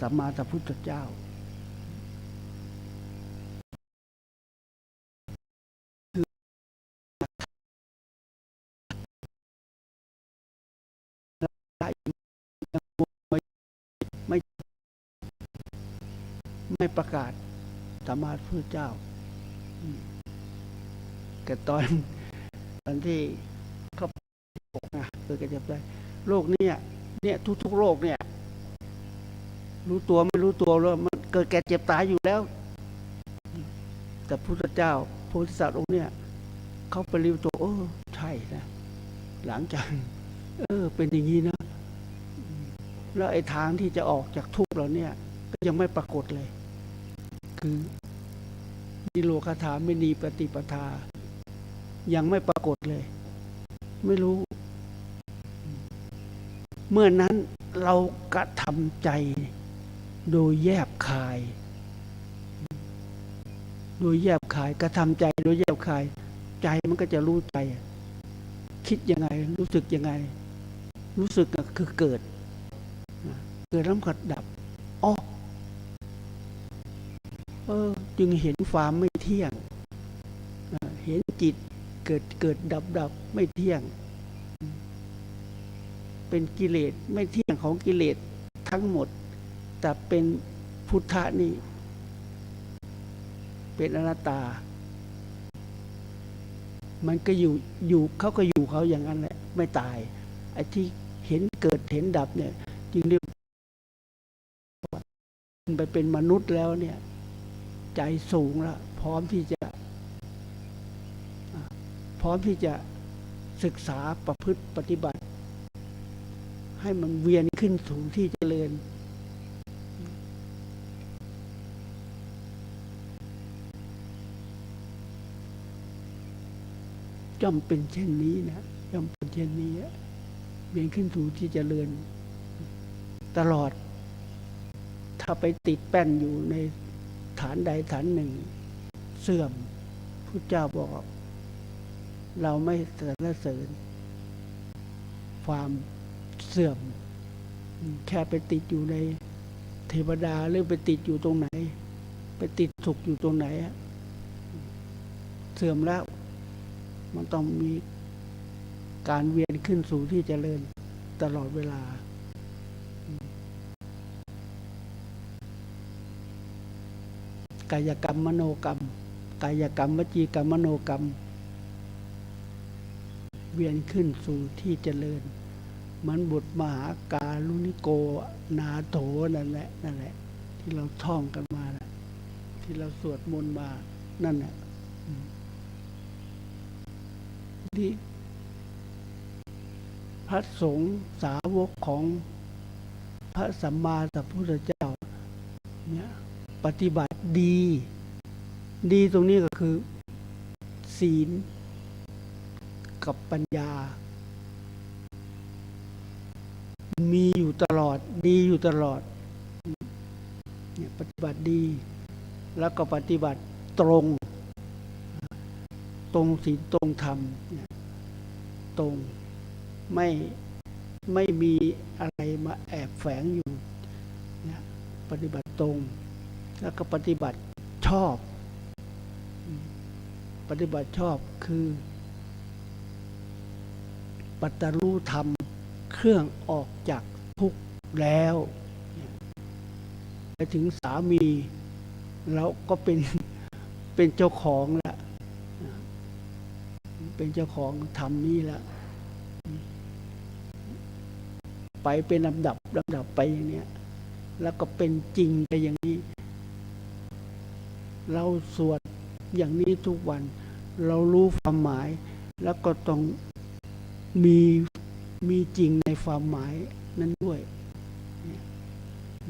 สัมมาสัมพุทธเจ้า ไม่ ไม่ประกาศสัมมาสัมพุทธเจ้า แต่ตอนตอนที่เขาบอกนะเพื่อจะได้โลกเนี่ยเนี่ยทุกๆโลกเนี่ย รู้ตัวไม่รู้ตัวแล้วมันเกิดแก่เจ็บตายอยู่แล้ว แต่พุทธเจ้าโพธิสัตว์องค์เนี่ยเขาไปรู้ตัวเออใช่นะ หลังจาก เออ เป็นอย่างนี้นะ แล้วไอ้ทางที่จะออกจากทุกข์เราเนี่ย ก็ยังไม่ปรากฏเลย คือนิโรคาถาไม่นีปฏิปทา ยังไม่ปรากฏเลย ไม่รู้ เมื่อนั้นเรากระทำใจ โดยแยบคาย โดยแยบคายกระทำใจโดยแยบคาย ใจมันก็จะรู้ใจ คิดยังไงรู้สึกยังไง รู้สึกคือเกิด เกิดแล้วก็ดับอ๋อเออ จึงเห็นความไม่เที่ยง เห็นจิตเกิดเกิดดับดับไม่เที่ยง เป็นกิเลสไม่เที่ยงของกิเลสทั้งหมด แต่เป็นพุทธะนี่ เป็นอนัตตา มันก็อยู่อยู่เขาก็อยู่เขาอย่างนั้นแหละ ไม่ตาย ไอ้ที่เห็นเกิดเห็นดับเนี่ยจึงเรียกไปเป็นมนุษย์แล้วเนี่ย ใจสูงแล้วพร้อมที่จะ พร้อมที่จะศึกษาประพฤติปฏิบัติ ให้มันเวียนขึ้นสู่ที่ ย่อมเป็นเช่นนี้นะย่อมเป็นเช่นนี้เวียนขึ้นสู่ที่จเจริญ ตลอด ถ้าไปติดแป้นอยู่ในฐานใดฐานหนึ่ง เสื่อมพุทธเจ้าบอก เราไม่สรรเสริญ ความเสื่อม แค่ไปติดอยู่ในเทวดาหรือไปติดอยู่ตรงไหน ไปติดสุขอยู่ตรงไหน เสื่อมแล้ว มันต้องมีการเวียนขึ้นสู่ที่เจริญตลอดเวลา กายกรรมมโนกรรม กายกรรมวจีกรรมมโนกรรม เวียนขึ้นสู่ที่เจริญ มันบุตรมหาการุณิโกนาโถนั่นแหละนั่นแหละ ที่เราท่องกันมานะที่เราสวดมนต์มานั่นแหละ ที่พระสงฆ์สาวกของพระสัมมาสัมพุทธเจ้าเนี่ยปฏิบัติดี ดีตรงนี้ก็คือ ศีลกับปัญญา มีอยู่ตลอดดีอยู่ตลอดเนี่ยปฏิบัติดี แล้วก็ปฏิบัติตรง ตรงศีลตรงธรรมตรงไม่ไม่มีอะไรมาแอบแฝงอยู่เนี่ยปฏิบัติตรง แล้วก็ปฏิบัติชอบ ปฏิบัติชอบคือ ปัตตรู้ธรรมเครื่องออกจากทุกข์แล้วไปถึงสามีเราก็เป็นเป็นเจ้าของแล้วนะ เป็นเจ้าของธรรมนี้แล้วไปเป็นลำดับลำดับไปอย่างเนี้ย แล้วก็เป็นจริงไปอย่างนี้ เราสวดอย่างนี้ทุกวัน เรารู้ความหมาย แล้วก็ต้องมีมีจริงในความหมายนั้นด้วยเนี่ย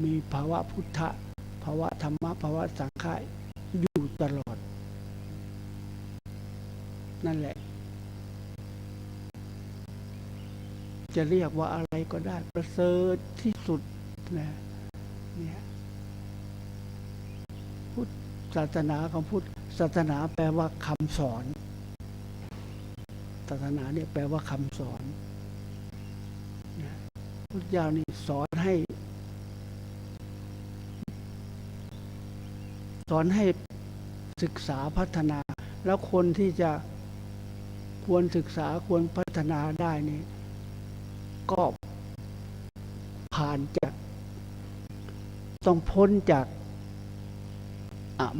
มีภาวะพุทธะภาวะธรรมะภาวะสังขารอยู่ตลอด นั่นแหละ จะเรียกว่าอะไรก็ได้ ประเสริฐที่สุดนะเนี่ยพุทธศาสนาของพุทธศาสนาแปลว่าคำสอน ศาสนาเนี่ยแปลว่าคำสอนนะพุทธเจ้านี่สอนให้ สอนให้ศึกษาพัฒนา แล้วคนที่จะควรศึกษาควรพัฒนาได้นี่ ก็ผ่านจากต้องพ้นจาก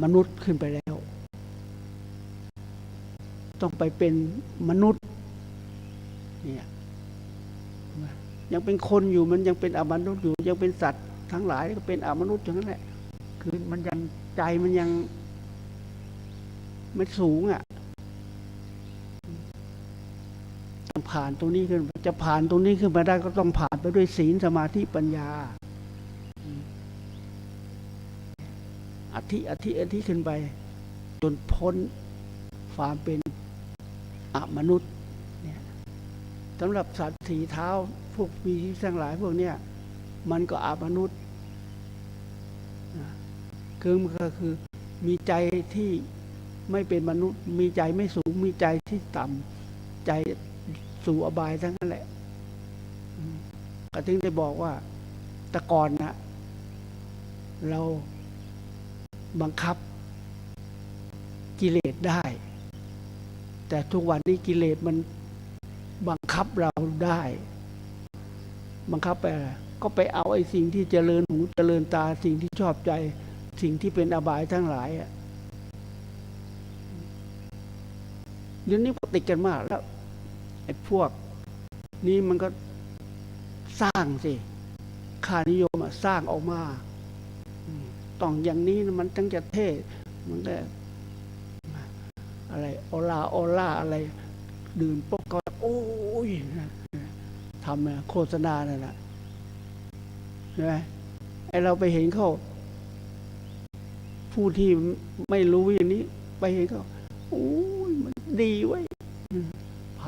มนุษย์ขึ้นไปแล้ว ต้องไปเป็นมนุษย์เนี่ยยังเป็นคนอยู่มันยังเป็นอมนุษย์อยู่ ยังเป็นสัตว์ทั้งหลายก็เป็นอมนุษย์อย่างนั้นแหละ คือมันยังใจมันยังไม่สูงอะ ผ่านตรงนี้ขึ้น จะผ่านตรงนี้ขึ้นมาได้ก็ต้องผ่านไปด้วยศีลสมาธิปัญญาอธิอธิอธิขึ้นไป จนพ้นความเป็นอมนุษย์เนี่ยสำหรับสัตว์สีเท้าพวกมีชีวิตทั้งหลายพวกเนี้ยมันก็อมนุษย์นะคือมันก็คือมีใจที่ไม่เป็นมนุษย์ มีใจไม่สูง มีใจที่ต่ำใจ สู่อบายทั้งนั้นแหละอืมก็ถึงได้บอกว่าแตะก่อนนะเราบังคับกิเลสได้ แต่ทุกวันนี้กิเลสมันบังคับเราได้ บังคับไปก็ไปเอาไอ้สิ่งที่เจริญหูเจริญตาสิ่งที่ชอบใจ สิ่งที่เป็นอบายทั้งหลายอะเดี๋ยวนี้ก็ติดกันมากแล้ว อ้พวก นี้มันก็สร้างสิค่านิยมอะสร้างออกมาต้องอย่างนี้มันตั้งจะเท่มันก็อะไรโอลาโอลาอะไร ดื่มปกก็โอ้ยทำโฆษณานั่นแหละใช่ไหมไอเราไปเห็นเขาผู้ที่ไม่รู้อย่างนี้ ไปเห็นเขาโอ้ยมันดีไว้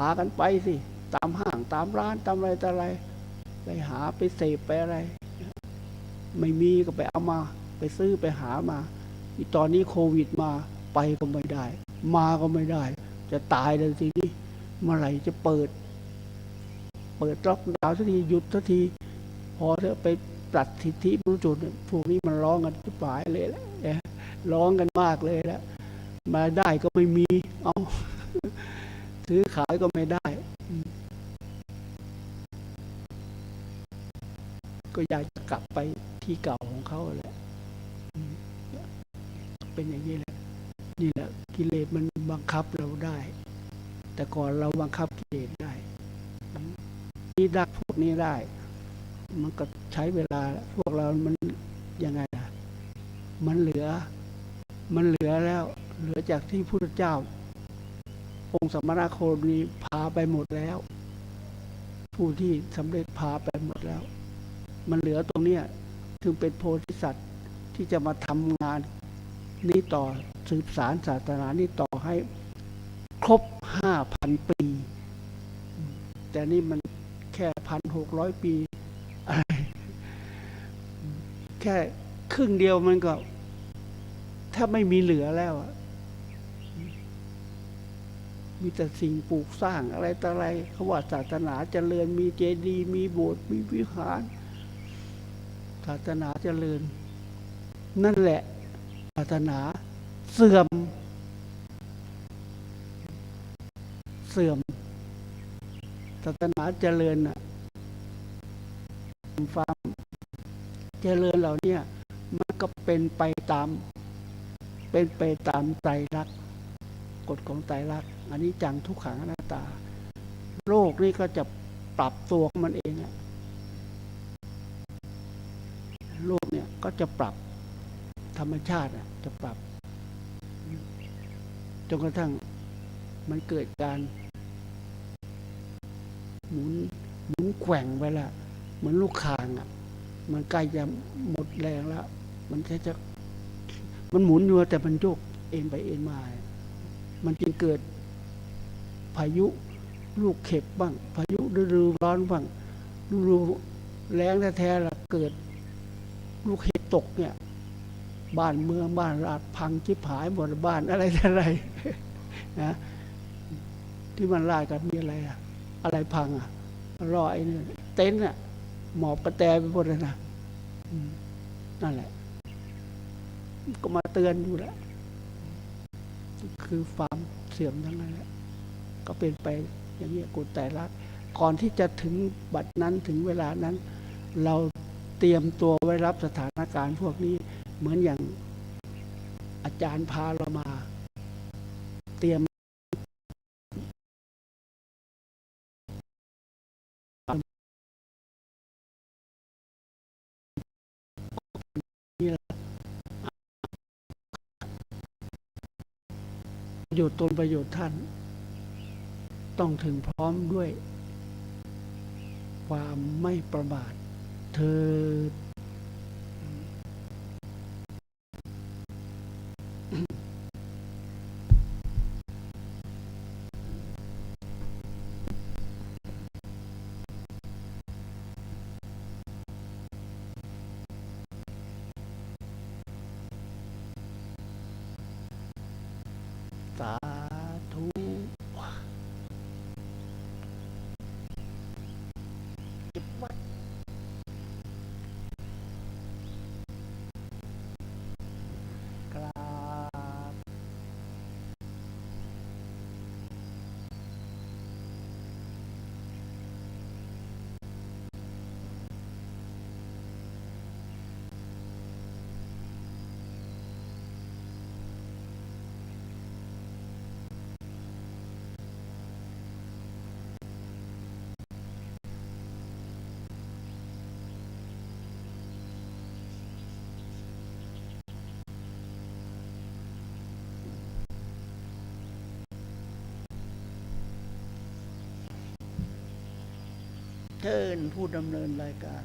ากันไปสิ ตามห้างตามร้านตามอะไรต่ออะไร ไปหาไปเสพไปอะไร ไม่มีก็ไปเอามา ไปซื้อไปหามาอีตอนนี้โควิดมาไปก็ไม่ได้ มาก็ไม่ได้ จะตายเลยทีนี้เมื่อไหร่จะเปิด เปิดล็อกดาวน์สักทีหยุดสักที พอเถอะไปปรับสิทธิมนุษยชนเนี่ยพวกนี้มันร้องกันทุกฝ่ายเลยแหละร้องกันมากเลยแล้วมาได้ก็ไม่มี เอา ซื้อขายก็ไม่ได้อืมก็อยากจะกลับไปที่เก่าของเขาแหละอืมเป็นอย่างนี้แหละ นี่แหละกิเลสมันบังคับเราได้ แต่ก่อนเราบังคับกิเลสได้อืมนี่ดักพวกนี้ได้ มันก็ใช้เวลา พวกเรา มันยังไงล่ะ มันเหลือ มันเหลือแล้ว เหลือจากที่พุทธเจ้า องค์สมณโคดมีพาไปหมดแล้ว ผู้ที่สำเร็จพาไปหมดแล้ว มันเหลือตรงเนี้ยถึงเป็นโพธิสัตว์ที่จะมาทำงานนี้ต่อสืบสารศาสนานี้ต่อให้ครบห้าพันปี แต่นี่มันแค่พันหกร้อยปี แค่ครึ่งเดียวมันก็ ถ้าไม่มีเหลือแล้วอะ มีแต่สิ่งปลูกสร้างอะไรต่ออะไรเขาว่าศาสนาเจริญ มีเจดีย์มีโบสถ์มีวิหาร ศาสนาเจริญ นั่นแหละศาสนาเสื่อม เสื่อมศาสนาเจริญน่ะความเจริญเหล่านี้มันก็เป็นไปตาม เป็นไปตามไตรลักษณ์ก ฎของไตรลักษณ์อันนี้จังทุกขังอนัตตา โลกนี่ก็จะปรับตัวของมันเองอะโลกเนี่ยก็จะปรับธรรมชาติอะจะปรับจนกระทั่งมันเกิดการ หมุนหมุนแกว่งไปละเหมือนลูกคางอะมันใกล้จะหมดแรงแล้ว มันแค่จะ มันหมุนอยู่แต่มันโยกเอ็นไปเอ็นมา มันจึงเกิดพายุลูกเข็บบ้าง พายุฤดูร้อนบ้างฤดูแรงแท้ๆละเกิด ลูกเห็บตกเนี่ย บ้านเมืองบ้านราดพังชิบหายหมดบ้านอะไรอะไรนะที่มันลาดกันมีอะไรอะอะไรพังอะรอไอ้นี่เต็นท์อะหมอบกระแตไปหมดเลยนะนั่นแหละ ก็มาเตือนอยู่แล้วคือควา เสื่อมทั้งนั้นแหละก็เป็นไปอย่างนี้กุแต่ละก่อนที่จะถึงบัดนั้นถึงเวลานั้น เราเตรียมตัวไว้รับสถานการณ์พวกนี้เหมือนอย่างอาจารย์พาเรามา ประโยชน์ตนประโยชน์ท่าน ต้องถึงพร้อมด้วย ความไม่ประมาทเธอ เชิญผู้ดำเนินรายการ